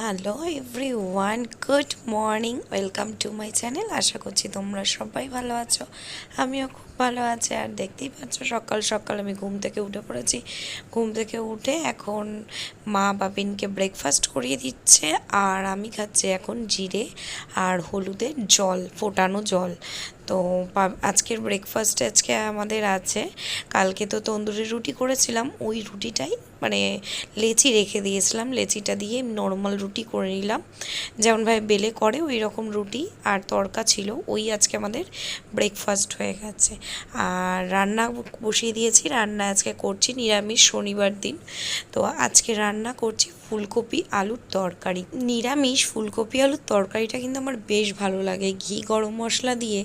Hello everyone good morning welcome to my channel আশা করছি তোমরা সবাই ভালো আছো। আমিও খুব ভালো আছি। আর দেখতেই পাচ্ছ, সকাল সকাল আমি ঘুম থেকে উঠে পড়েছি। ঘুম থেকে উঠে এখন মা বাবিনকে ব্রেকফাস্ট করিয়ে দিচ্ছে। আর আমি খাচ্ছি এখন জিরে আর হলুদের জল, ফোটানো জল। তো আজকের ব্রেকফাস্টে আজকে আমাদের আছে। কালকে তো তন্দুরি রুটি করেছিলাম, ওই রুটিটাই মানে লেচি রেখে দিয়েছিলাম, লেচিটা দিয়ে নর্মাল রুটি করে নিলাম। যেমনভাবে বেলে করে ওই রকম রুটি আর তড়কা ছিল, ওই আজকে আমাদের ব্রেকফাস্ট হয়ে গেছে। আর রান্না বসিয়ে দিয়েছি, রান্না আজকে করছি নিরামিষ শনিবার দিন। তো আজকে রান্না করছি ফুলকপি আলুর তরকারি। নিরামিষ ফুলকপি আলুর তরকারিটা কিন্তু আমার বেশ ভালো লাগে। ঘি, গরম মশলা দিয়ে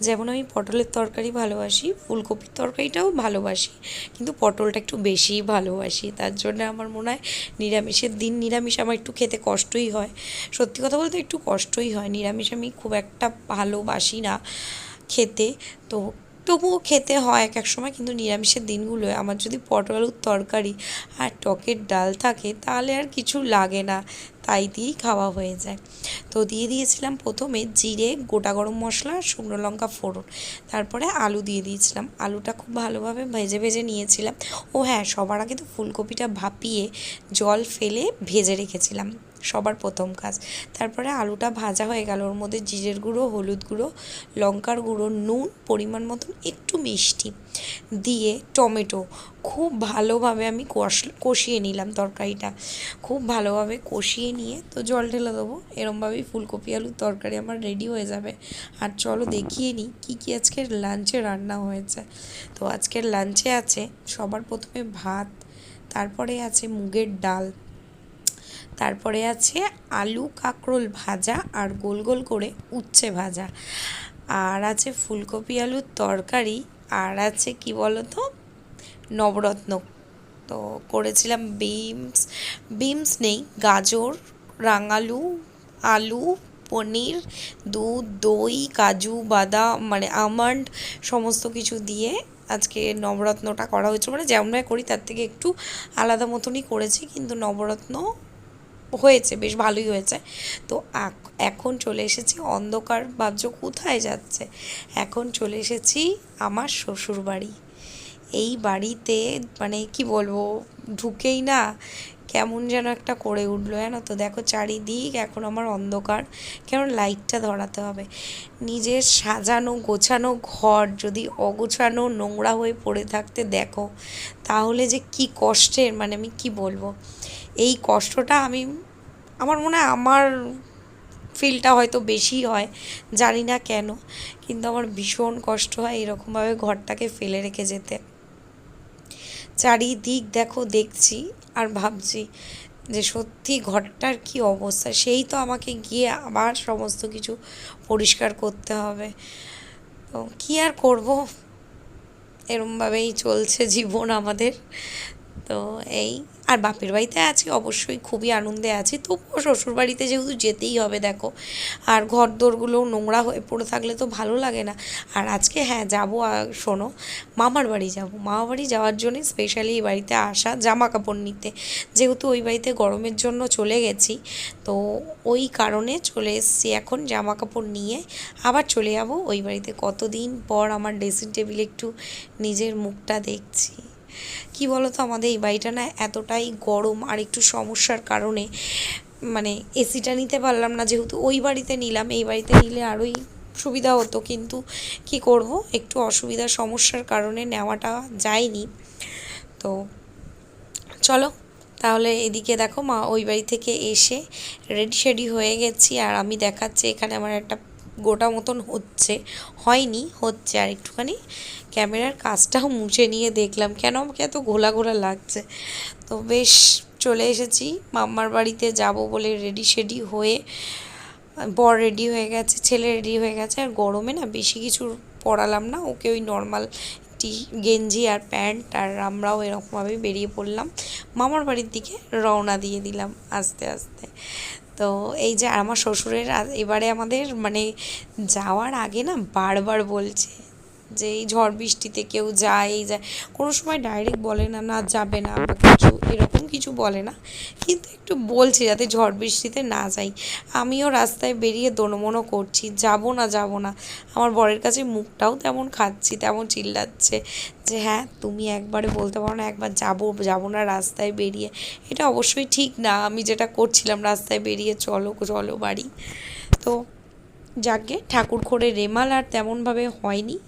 যেমন আমি পটলের তরকারি ভালোবাসি, ফুলকপির তরকারিটাও ভালোবাসি, কিন্তু পটলটা একটু বেশিই ভালোবাসি। তার জন্য আমার মনে হয় নিরামিষের দিন নিরামিষ আমার একটু খেতে কষ্টই হয়। সত্যি কথা বলতে একটু কষ্টই হয়। নিরামিষ আমি খুব একটা ভালোবাসি না খেতে। তো তবুও খেতে হয় এক এক সময়, কিন্তু নিরামিষের দিনগুলো, আমার যদি পটল তরকারি আর টকের ডাল থাকে, তাহলে আর কিছু লাগে না। তাই দিয়েই খাওয়া হয়ে যায়। তো দিয়ে দিয়েছিলাম প্রথমে জিরে, গোটা গরম মশলা, শুকনো লঙ্কা ফোড়ন। তারপরে আলু দিয়ে দিয়েছিলাম। আলুটা খুব ভালোভাবে ভেজে ভেজে নিয়েছিলাম। ও হ্যাঁ সবার আগে তো ফুলকপিটা ভাপিয়ে জল ফেলে ভেজে রেখেছিলাম। সবার প্রথম কাজ। তারপরে আলুটা ভাজা হয়ে গেল। ওর মধ্যে জিরের গুঁড়ো, হলুদ গুঁড়ো, লঙ্কার গুঁড়ো, নুন, পরিমাণ মতন একটু মিষ্টি দিয়ে টমেটো খুব ভালোভাবে আমি কষ, কষিয়ে নিলাম তরকারিটা। খুব ভালোভাবে কষিয়ে নিয়ে তো জল ঢেলে দেবো। এরমভাবেই ফুলকপি আলুর তরকারি আমার রেডি হয়ে যাবে। আর চলো দেখিয়ে নিই কী কী আজকের লাঞ্চে রান্না হয়েছে। তো আজকের লাঞ্চে আছে সবার প্রথমে ভাত, তারপরে আছে মুগের ডাল, তারপরে আছে আলু কাঁকরোল ভাজা আর গোল গোল করে উচ্ছে ভাজা। আর আছে ফুলকপি, আলুর তরকারি, আর আছে কি বলতো? নবরত্ন তো করেছিলাম বিমস বিমস নেই, গাজর, রাঙালু, আলু, পনির, দুধ, দই, কাজু, বাদাম মানে আমন্ড সমস্ত কিছু দিয়ে আজকে নবরত্নটা করা হয়েছে। মানে যেমনভাবে করি তার থেকে একটু আলাদা মতনই করেছি, কিন্তু নবরত্ন হয়েছে, বেশ ভালোই হয়েছে। তো এখন চলে এসেছি অন্ধকার, ভাবছ কোথায় যাচ্ছে? এখন চলে এসেছি আমার শ্বশুর বাড়ি এই বাড়িতে মানে কি বলব, ঢুকেই না, কেমন যেন একটা করে উঠল, জানো তো? দেখো চারিদিক এখন আমার অন্ধকার কেন লাইটটা ধরাতে হবে। নিজের সাজানো, গোছানো ঘর, যদি অগোছানো, নোংরা হয়ে পড়ে থাকতে দেখো, তাহলে যে কি কষ্টের মানে আমি কি বলব? এই কষ্টটা আমি, আমার মনে হয় আমার ফিলটা হয়তো বেশি হয়, জানি না কেন, কিন্তু আমার ভীষণ কষ্ট হয় এরকমভাবে ঘরটাকে ফেলে রেখে যেতে। চারিদিক দেখো, দেখছি আর ভাবছি যে সত্যি ঘরটার কি অবস্থা? সেই তো আমাকে গিয়ে আবার সমস্ত কিছু পরিষ্কার করতে হবে। তো কী আর করব? এরমভাবেই চলছে জীবন আমাদের। তো এই আর বাপের বাড়িতে আছি, অবশ্যই খুবই আনন্দে আছি। তবুও শ্বশুর বাড়িতে যেহেতু যেতেই হবে, দেখো। আর ঘর দোরগুলোও নোংরা হয়ে পড়ে থাকলে তো ভালো লাগে না। আর আজকে হ্যাঁ যাব শোনো, মামার বাড়ি যাব। মামার বাড়ি যাওয়ার জন্য স্পেশালি এই বাড়িতে আসা জামা কাপড় নিতে। যেহেতু ওই বাড়িতে গরমের জন্য চলে গেছি, তো ওই কারণে চলে এসেছি। এখন জামা কাপড় নিয়ে আবার চলে যাব। ওই বাড়িতে কতদিন পর আমার ড্রেসিং টেবিলে একটু নিজের মুখটা দেখছি। কি বলতো আমাদের এই বাড়িটা না এতটাই গরম আর একটু সমস্যার কারণে মানে এসিটা নিতে পারলাম না যেহেতু ওই বাড়িতে নিলাম, এই বাড়িতে নিলে আরোই সুবিধা হতো। কিন্তু কি করব? একটু অসুবিধার সমস্যার কারণে নেওয়াটা যায়নি। তো চলো, তাহলে এদিকে দেখো মা ওই বাড়ি থেকে এসে রেডি শেডি হয়ে গেছি আর আমি দেখাচ্ছি এখানে আমার একটা গোটা মতন হচ্ছে, হয়নি, হচ্ছে। আর একটুখানি ক্যামেরার কাজটাও মুছে নিয়ে দেখলাম। কেন আমাকে এত ঘোলা ঘোলা লাগছে? তো বেশ, চলে এসেছি। মাম্মার বাড়িতে যাব বলে রেডি শেডি হয়ে, বর রেডি হয়ে গেছে, ছেলে রেডি হয়ে গেছে। আর গরমে না বেশি কিছু পরালাম না। ওকে ওই নর্মাল টি গেঞ্জি আর প্যান্ট আর আমরাও এরকমভাবে বেরিয়ে পড়লাম। মামার বাড়ির দিকে রওনা দিয়ে দিলাম আস্তে আস্তে। তো এই যে আমার শ্বশুরের এবারে আমাদের মানে যাওয়ার আগে না বারবার বলছে যে এই ঝড় বৃষ্টিতে কেউ যায়, এই যায়। কোনো সময় ডাইরেক্ট বলে না না যাবে না, বা কিছু, এরকম কিছু বলে না। কিন্তু একটু বলছে যাতে ঝড় বৃষ্টিতে না যাই। আমিও রাস্তায় বেরিয়ে দোনমনো করছি, যাব না যাব না। আমার বরের কাছে মুখটাও তেমন খাচ্ছি, তেমন চিল্লাচ্ছে যে হ্যাঁ তুমি একবারে বলতে পারো না, একবার যাব যাব না রাস্তায় বেরিয়ে। এটা অবশ্যই ঠিক না। আমি যেটা করছিলাম রাস্তায় বেরিয়ে, চলো চলো বাড়ি। তো যাকে ঠাকুর ঘরে রেমাল আর তেমনভাবে হয়নি।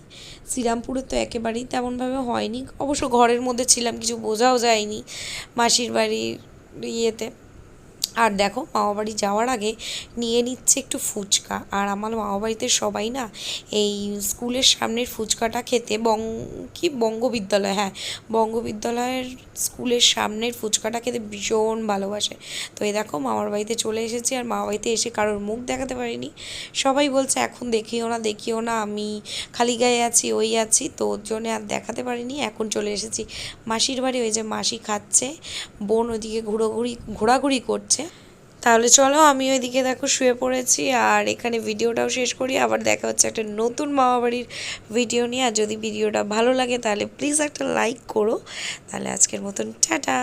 শ্রীরামপুরে তো একেবারেই তেমনভাবে হয়নি। অবশ্য ঘরের মধ্যে ছিলাম, কিছু বোঝাও যায়নি মাসির বাড়ির ইয়েতে। আর দেখো, মামাবাড়ি যাওয়ার আগে নিয়ে নিচ্ছে একটু ফুচকা। আর আমার মামাবাড়িতে সবাই না এই স্কুলের সামনের ফুচকাটা খেতে বং, কি বঙ্গবিদ্যালয় হ্যাঁ বঙ্গবিদ্যালয়ের স্কুলের সামনের ফুচকাটা খেতে ভীষণ ভালোবাসে। তো এই দেখো মামার বাড়িতে চলে এসেছি আর মামা বাড়িতে এসে কারোর মুখ দেখাতে পারিনি। সবাই বলছে, এখন দেখিও না দেখিও না, আমি খালি গায়ে আছি, ওই আছি। তো ওর জন্য আর দেখাতে পারিনি, এখন চলে এসেছি। মাসির বাড়ি ওই যে মাসি খাচ্ছে, বোন ওইদিকে ঘোরাঘুরি ঘোরাঘুরি করছে। তাহলে চলো, আমি ওইদিকে দেখো শুয়ে পড়েছি আর এখানে ভিডিওটাও শেষ করি। আবার দেখা হচ্ছে একটা নতুন মামাবাড়ির ভিডিও নিয়ে। আর যদি ভিডিওটা ভালো লাগে তাহলে প্লিজ একটা লাইক করো। তাহলে আজকের মতন, টাটা!